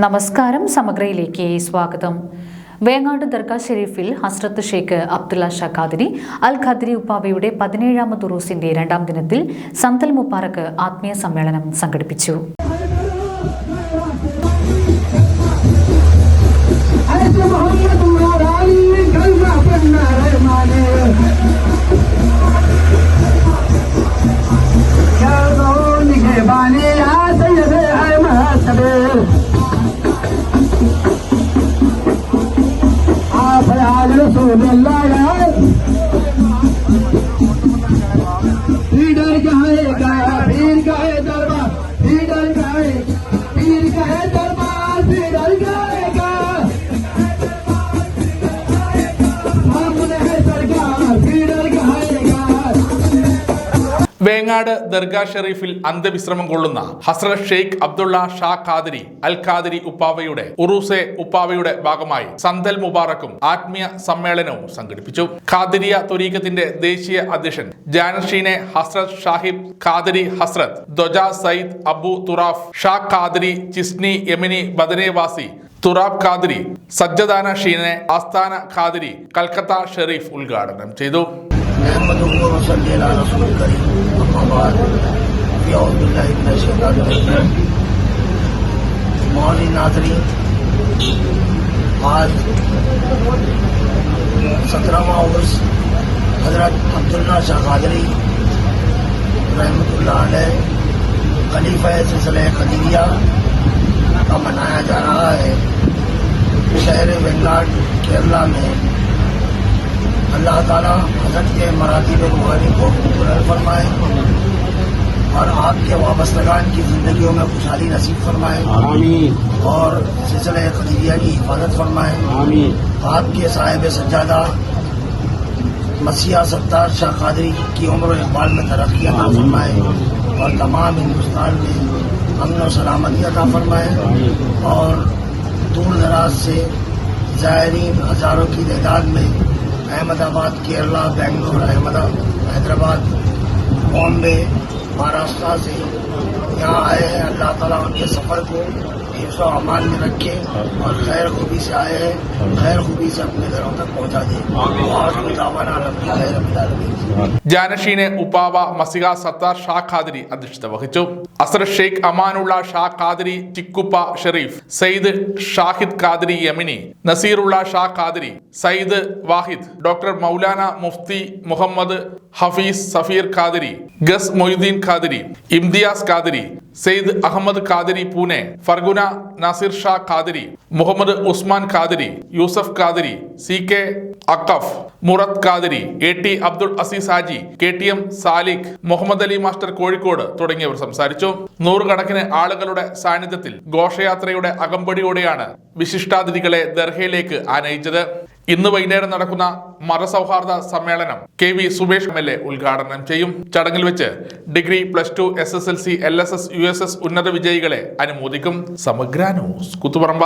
നമസ്കാരം സമഗ്രയിലേക്ക് സ്വാഗതം. വേങ്ങാട് ദർഗാ ഷെരീഫിൽ ഹസ്രത്ത് ഷെയ്ഖ് അബ്ദുള്ള ഷാ ഖാദിരി അൽ ഖാദിരി ഉപ്പാവയുടെ പതിനേഴാമത് ഉറൂസിന്റെ രണ്ടാം ദിനത്തിൽ സന്തൽ മുപ്പാറക്ക് ആത്മീയ സമ്മേളനം സംഘടിപ്പിച്ചു. رسول اللہ لیڈر کا ہے دربار لیڈر کا ہے۔ വേങ്ങാട് ദർഗാ ഷെറീഫിൽ അന്ത്യവിശ്രമം കൊള്ളുന്ന ഹസ്രത് ഷെയ്ഖ് അബ്ദുള്ള ഷാ ഖാദരി അൽ ഖാദരി ഉപ്പാവയുടെ ഉറൂസെ ഉപ്പാവയുടെ ഭാഗമായി സന്തൽ മുബാറക്കും ആത്മീയ സമ്മേളനവും സംഘടിപ്പിച്ചു. ഖാദരിയ തൊരീഖത്തിന്റെ ദേശീയ അധ്യക്ഷൻ ജാനഷീനെ ഹസ്രത് ഷാഹിബ് ഖാദരി ഹസ്രത് ദ്വജ സയ്യിദ് അബു തുറാഫ് ഷാ ഖാദരി ചിസ്നി യമിനി ബദനേവാസി തുറാബ് ഖാദരി സജ്ജദാന ഷീനെ ആസ്ഥാന ഖാദരി കൽക്കത്ത ഷെറീഫ് ഉദ്ഘാടനം ചെയ്തു. محمد عمر وسلی علی رسول کریم اما بعد یعود باللہ ابن شیطان الرجیم مولی ناظرین، آج سترہ اگست حضرت عبداللہ شاہ قادری رحمۃ اللہ علیہ خلیفہ سلسلہ خدیویہ کا منایا جا رہا ہے۔ شہر بنگال کیرلا میں اللہ تعالیٰ حضرت کے مراتی روحانی کو مقرر فرمائے اور آپ کے وابستگان کی زندگیوں میں خوشحالی نصیب فرمائے آمین۔ اور سلسلہ قدیریہ کی حفاظت فرمائے آمین۔ آپ کے صاحب سجادہ مسیح ستار شاہ قادری کی عمر و اقبال میں ترقی عطا فرمائے اور تمام ہندوستان میں امن و سلامتی عطا فرمائے اور دور دراز سے زائرین ہزاروں کی تعداد میں احمد آباد کیرلا بنگلور احمد حیدرآباد بامبے مہاراشٹرا سے यहाँ आए हैं अल्लाह ताला उनके सफ़र को हिफ्स व अमान में रखे और खैर खूबी से आए हैं खैर खूबी से अपने घरों तक पहुँचा दे और दावाना अलहमदिल्लाहि रब्बिल आलमीन ജാനഷീനെ ഉപ്പാവ മസിക സത്താർ ഷാ ഖാദിരി അധ്യക്ഷത വഹിച്ചു Azhar Sheikh Amanullah Shah Qadiri ചിക്കുപ്പ Sharif Sayyid Shahid Qadiri Yemeni Naseerullah Shah Qadiri Sayyid Wahid doctor Maulana Mufti Muhammad Hafeez Safeer Qadiri guess Moideen Qadiri Imtiaz Qadiri Syed Ahmed Qadri Pune Farguna Nasir Shah Qadri Muhammad Usman Qadri Yusuf Qadri C K Akkaf Murath Qadiri A T Abdul Aziz Haji K T M Saliq Muhammad Ali master Kozhikode തുടങ്ങിയവർ സംസാരിച്ചു. നൂറുകണക്കിന് ആളുകളുടെ സാന്നിധ്യത്തിൽ ഘോഷയാത്രയുടെ അകമ്പടിയോടെയാണ് വിശിഷ്ടാതിഥികളെ ദർഹയിലേക്ക് ആനയിച്ചത്. ഇന്ന് വൈകുന്നേരം നടക്കുന്ന മതസൗഹാർദ്ദ സമ്മേളനം K V Subesh M L A ഉദ്ഘാടനം ചെയ്യും. ചടങ്ങിൽ വെച്ച് degree plus two S S L C L S S U S S ഉന്നത വിജയികളെ അനുമോദിക്കും. സമഗ്ര ന്യൂസ് കുത്തുപറമ്പ.